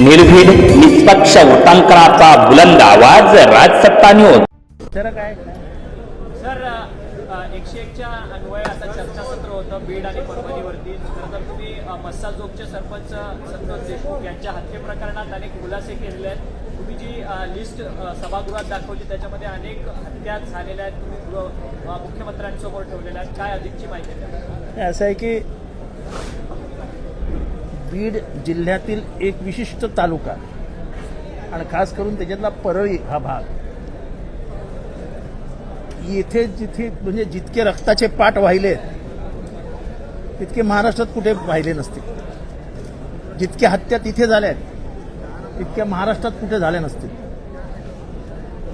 निर्भीड निष्पक्ष वृत्तांकनाचा बुलंद आवाज राजसत्ता न्यूज तर काय? सर एकशे एकच्या अन्वये आता चर्चासत्र होतं बीड आणि परभणीवरती. तर तुम्ही अ, मस्साजोगचे सरपंच संतोष देशमुख यांच्या हत्ये प्रकरणात अनेक खुलासे केलेले आहेत. तुम्ही जी लिस्ट सभागृहात दाखवली त्याच्यामध्ये अनेक हत्या झालेल्या आहेत. तुम्ही मुख्यमंत्र्यांसमोर ठेवलेल्या आहेत. काय अधिकची माहिती द्या असं आहे की बीड जिल्ह्यातील एक विशिष्ट तालुका आणि खास करून त्याच्यातला परळी हा भाग. येथे जिथे म्हणजे जितके रक्ताचे पाठ वाहिले तितके महाराष्ट्रात कुठे वाहिले नसतील. जितक्या हत्या तिथे झाल्या आहेत तितक्या महाराष्ट्रात कुठे झाल्या नसतील.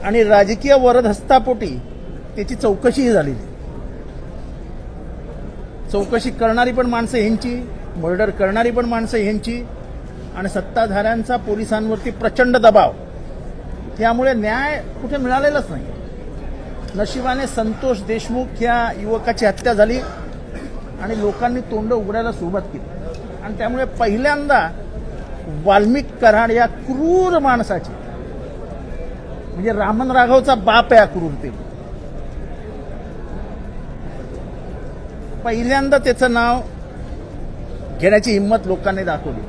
आणि राजकीय वरदहस्तापोटी त्याची चौकशीही झालेली चौकशी करणारी पण माणसं ह्यांची मर्डर करणारी पण माणसं ह्यांची आणि सत्ताधाऱ्यांचा पोलिसांवरती प्रचंड दबाव. त्यामुळे न्याय कुठे मिळालेलाच नाही. नशिबाने संतोष देशमुख या युवकाची हत्या झाली आणि लोकांनी तोंड उघडायला सुरुवात केली. आणि त्यामुळे पहिल्यांदा वाल्मिक कराड या क्रूर माणसाची म्हणजे रामन राघवचा बाप आहे या क्रूरतेला पहिल्यांदा त्याचं नाव घेण्याची हिंमत लोकांनी दाखवली.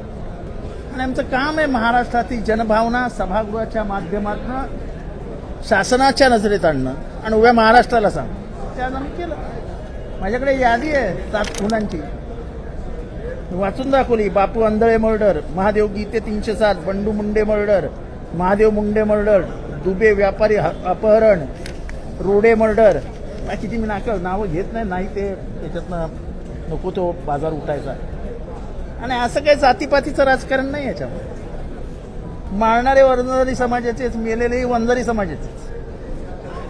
आणि आमचं काम आहे महाराष्ट्रातील जनभावना सभागृहाच्या माध्यमातून शासनाच्या नजरेत आणणं आणि उभ्या महाराष्ट्राला सांग ते आज आम्ही केलं. माझ्याकडे यादी आहे सात खुनांची. वाचून दाखवली बापू आंधळे मर्डर महादेव गीते तीनशे सात बंडू मुंडे मर्डर महादेव मुंडे मर्डर दुबे व्यापारी ह- अपहरण रोडे मर्डर. किती मी नाका नावं घेत नाही नाही ते त्याच्यातनं नको तो बाजार उठायचा. आणि असं काही जातीपातीचं राजकारण नाही याच्यामध्ये. मारणारे वंजारी समाजाचेच मेलेलेही वंजारी समाजाचेच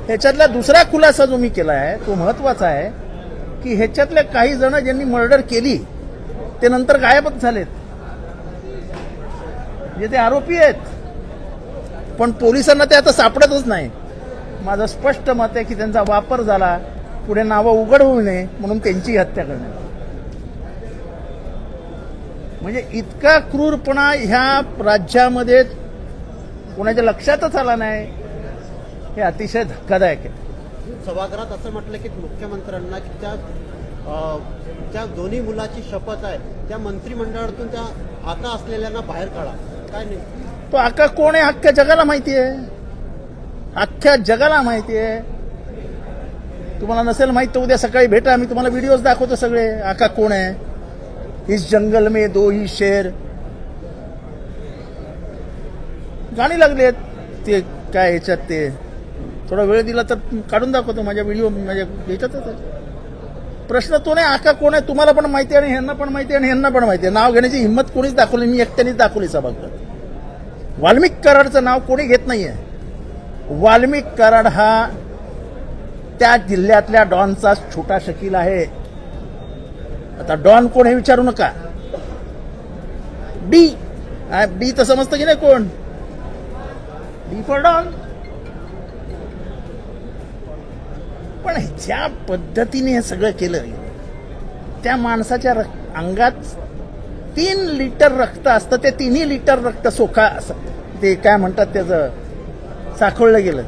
ह्याच्यातला दुसरा खुलासा जो मी केला आहे तो महत्त्वाचा आहे की ह्याच्यातल्या काही जण ज्यांनी मर्डर केली ते नंतर गायबच झालेत. म्हणजे ते आरोपी आहेत. पण पोलिसांना ते आता सापडतच नाही. माझं स्पष्ट मत आहे की त्यांचा वापर झाला पुढे नावं उघड होऊ नये म्हणून त्यांची हत्या करण्यात म्हणजे इतका क्रूरपणा ह्या राज्यामध्ये कोणाच्या लक्षातच आला नाही हे अतिशय धक्कादायक आहे. सभागृहात असं म्हटलं की मुख्यमंत्र्यांना की त्या त्या दोन्ही मुलाची शपथ आहे त्या मंत्रिमंडळातून त्या आता असलेल्यांना बाहेर काढा. काय नाही. तो आका कोण आहे? अख्ख्या जगाला माहिती आहे. अख्ख्या जगाला माहिती आहे. तुम्हाला नसेल माहीत तर उद्या सकाळी भेटा मी तुम्हाला व्हिडिओज दाखवतो सगळे. आका कोण आहे? इस जंगल में दो ही शेर। गाणी लागली आहेत ते काय याच्यात ते थोडा वेळ दिला तर काढून दाखवतो माझ्या व्हिडिओ माझ्या याच्यातच प्रश्न तो नाही आका कोण आहे तुम्हाला पण माहिती आहे आणि ह्यांना पण माहिती आहे आणि ह्यांना पण माहिती आहे. नाव घेण्याची हिंमत कोणीच दाखवली मी एकट्यानेच दाखवली सभागृहात. वाल्मिक कराडचं नाव कोणी घेत नाहीये. वाल्मिक कराड हा त्या जिल्ह्यातल्या डॉनचा छोटा शकील आहे. आता डॉन कोण हे विचारू नका. डी. डी तर समजतं की नाही कोण? डी फॉर डॉन पण ज्या पद्धतीने हे सगळं केलं त्या माणसाच्या अंगात तीन लिटर रक्त असतं ते तिन्ही लिटर रक्त सोखा असं ते काय म्हणतात त्याचं साखळलं गेलं.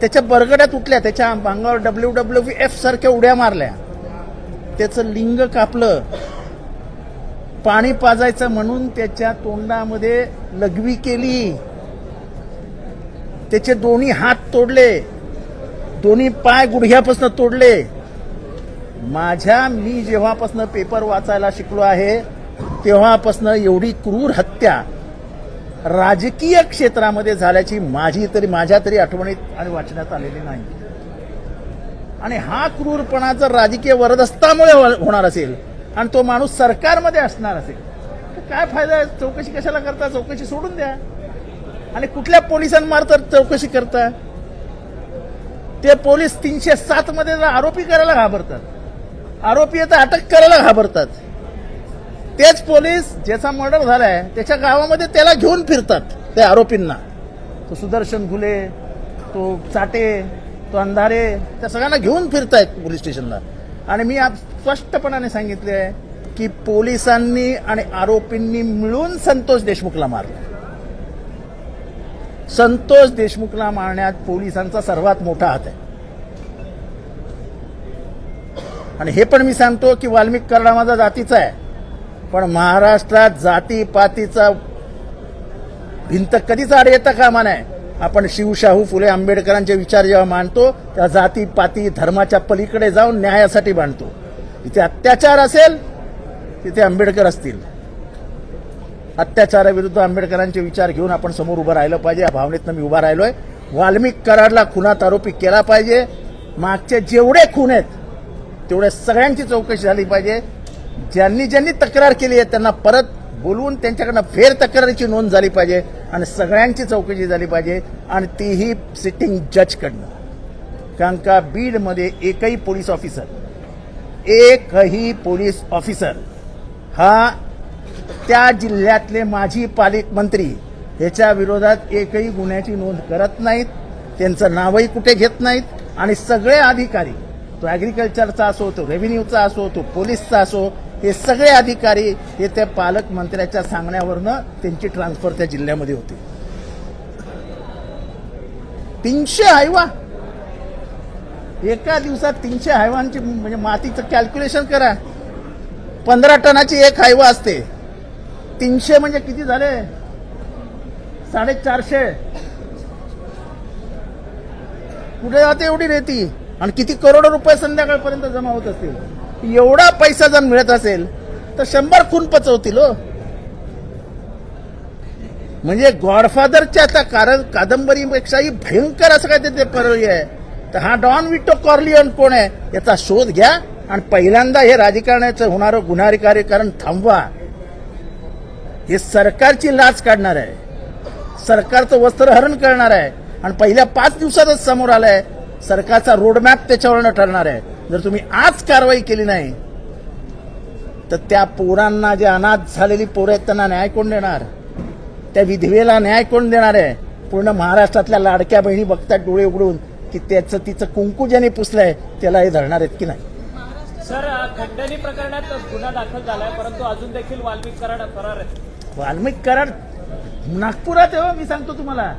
त्याच्या बरगड्यात उठल्या त्याच्या अंगावर डब्ल्यू डब्ल्यू एफ सारख्या उड्या मारल्या. त्याचं लिंग कापलं. पाणी पाजायचं म्हणून त्याच्या तोंडामध्ये लघवी केली. त्याचे दोन्ही हात तोडले. दोन्ही पाय गुडघ्यापासून तोडले. माझ्या मी जेव्हापासून पेपर वाचायला शिकलो आहे तेव्हापासून एवढी क्रूर हत्या राजकीय क्षेत्रामध्ये झाल्याची माझी तरी माझ्या तरी आठवणीत आणि वाचण्यात आलेली नाही. आणि हा क्रूरपणा जर राजकीय वरदस्तामुळे हो- होणार असेल आणि तो माणूस सरकारमध्ये असणार असेल तर काय फायदा आहे? चौकशी कशाला करता? चौकशी सोडून द्या. आणि कुठल्या पोलिसांमार्फत चौकशी करता? ते पोलीस तीनशे सात मध्ये आरोपी करायला घाबरतात आरोपी आता अटक करायला घाबरतात तेच पोलीस ज्याचा मर्डर झालाय त्याच्या गावामध्ये त्याला घेऊन फिरतात त्या आरोपींना. तो सुदर्शन घुले तो चाटे अंधारे त्या सगळ्यांना घेऊन फिरतायत पोलीस स्टेशनला. आणि मी आज स्पष्टपणाने सांगितले आहे की पोलिसांनी आणि आरोपींनी मिळून संतोष देशमुखला मारलं. संतोष देशमुखला मारण्यात पोलिसांचा सर्वात मोठा हात आहे. आणि हे पण मी सांगतो की वाल्मिक करडा माझा जातीचा आहे. पण महाराष्ट्रात जातीपातीचा भिंत कधीच आड येता कामा नाही आपण शिवशाहू फुले आंबेडकरांचे विचार जेव्हा मांडतो त्या जाती पाती धर्माच्या पलीकडे जाऊन न्यायासाठी मांडतो इथे अत्याचार असेल तिथे आंबेडकर असतील. अत्याचाराविरुद्ध आंबेडकरांचे विचार घेऊन आपण समोर उभं राहिलं पाहिजे या भावनेतनं मी उभा राहिलोय. वाल्मिक कराडला खुनात आरोपी केला पाहिजे. मागचे जेवढे खून आहेत तेवढ्या सगळ्यांची चौकशी झाली पाहिजे. ज्यांनी ज्यांनी तक्रार केली आहे त्यांना परत बोलवून त्यांच्याकडनं फेर तक्रारीची नोंद झाली पाहिजे आणि सगळ्यांची चौकशी झाली पाहिजे आणि तीही सिटिंग जजकडनं कारण का बीडमध्ये एकही पोलीस ऑफिसर एकही पोलीस ऑफिसर हा त्या जिल्ह्यातले माजी पालिक मंत्री याच्या विरोधात एकही गुन्ह्याची नोंद करत नाहीत त्यांचं नावही कुठे घेत नाहीत आणि सगळे अधिकारी तो ॲग्रिकल्चरचा असो तो रेव्हेन्यूचा असो तो पोलीसचा असो हे सगळे अधिकारी हे त्या पालकमंत्र्याच्या सांगण्यावरनं त्यांची ट्रान्सफर त्या जिल्ह्यामध्ये होती. तीनशे हायवा. एका दिवसात तीनशे हायवांची म्हणजे मातीचं कॅल्क्युलेशन करा. पंधरा टनाची एक हायवा असते. तीनशे म्हणजे किती झाले? साडेचारशे. कुठे जाते एवढी रेती? आणि किती करोड रुपये संध्याकाळपर्यंत जमा होत असतील? एवढा पैसा जर मिळत असेल तर शंभर खून पचवतील हो. म्हणजे गॉडफादरच्या आता कारण कादंबरीपेक्षाही भयंकर असं काय ते पर्याय आहे. तर हा डॉन विटो कॉर्लियन कोण आहे याचा शोध घ्या आणि पहिल्यांदा हे राजकारणाचं होणारं गुन्हारी कार्यकारण थांबवा. हे सरकारची लाच काढणार आहे. सरकारचं वस्त्रहरण करणार आहे. आणि पहिल्या पाच दिवसातच समोर आलंय सरकारचा रोडमॅप त्याच्यावरनं ठरणार आहे. जर तुम्ही आज कारवाई केली नाही तर त्या पोरांना जे अनाथ झालेली पोरं आहेत त्यांना न्याय कोण देणार? त्या विधवेला न्याय कोण देणार आहे? पूर्ण महाराष्ट्रातल्या लाडक्या बहिणी बघतात डोळे उघडून की त्याचं तिचं कुंकू ज्याने पुसलंय त्याला हे धरणार आहेत की नाही? सर खंडणी प्रकरणात गुन्हा दाखल झालाय परंतु अजून देखील वाल्मिक कराड फरार आहेत. वाल्मिक कराड नागपुरात आहे हो मी सांगतो तुम्हाला.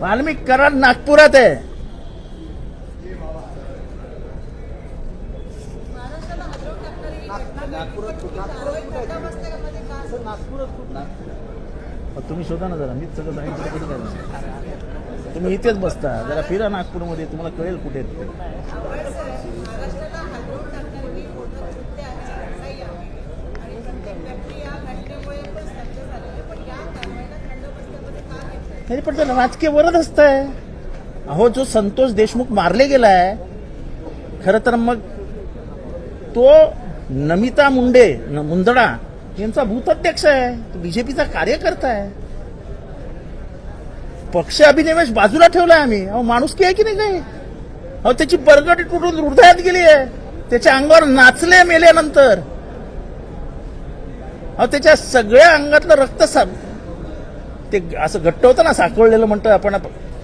वाल्मिक कराड नागपुरात आहे मग तुम्ही शोधा ना जरा मीच सगळं सांगितलं कुठे काय तुम्ही इथेच बसता जरा फिरा नागपूरमध्ये तुम्हाला कळेल कुठे नाही तरी पण त्याला राजकीय वरद असतंय. अहो जो संतोष देशमुख मारले गेलाय खरं तर मग तो नमिता मुंडे न मुंदडा यांचा भूताध्यक्ष आहे. तो बीजेपीचा कार्यकर्ता आहे. पक्ष अभिनिवेश बाजूला ठेवला आम्ही. अहो माणूस की आहे की नाही काही? अहो त्याची बरगडी तुटून हृदयात गेली आहे. त्याच्या अंगावर नाचले मेल्यानंतर. अहो त्याच्या सगळ्या अंगातलं रक्त सा ते असं घट्ट होतं ना साकळलेलं म्हणतो आपण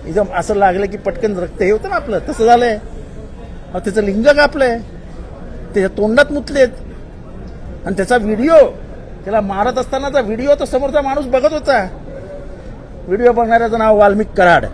एकदम असं लागलं की पटकन रक्त हे होतं ना आपलं. तसं झालंय. अहो त्याचं लिंग कापलंय. त्याच्या तोंडात मुतलेत. आणि त्याचा व्हिडिओ त्याला मारत असतानाचा व्हिडिओ तो समोरचा माणूस बघत होता. व्हिडिओ बघणाऱ्याचं नाव वाल्मिक कराड.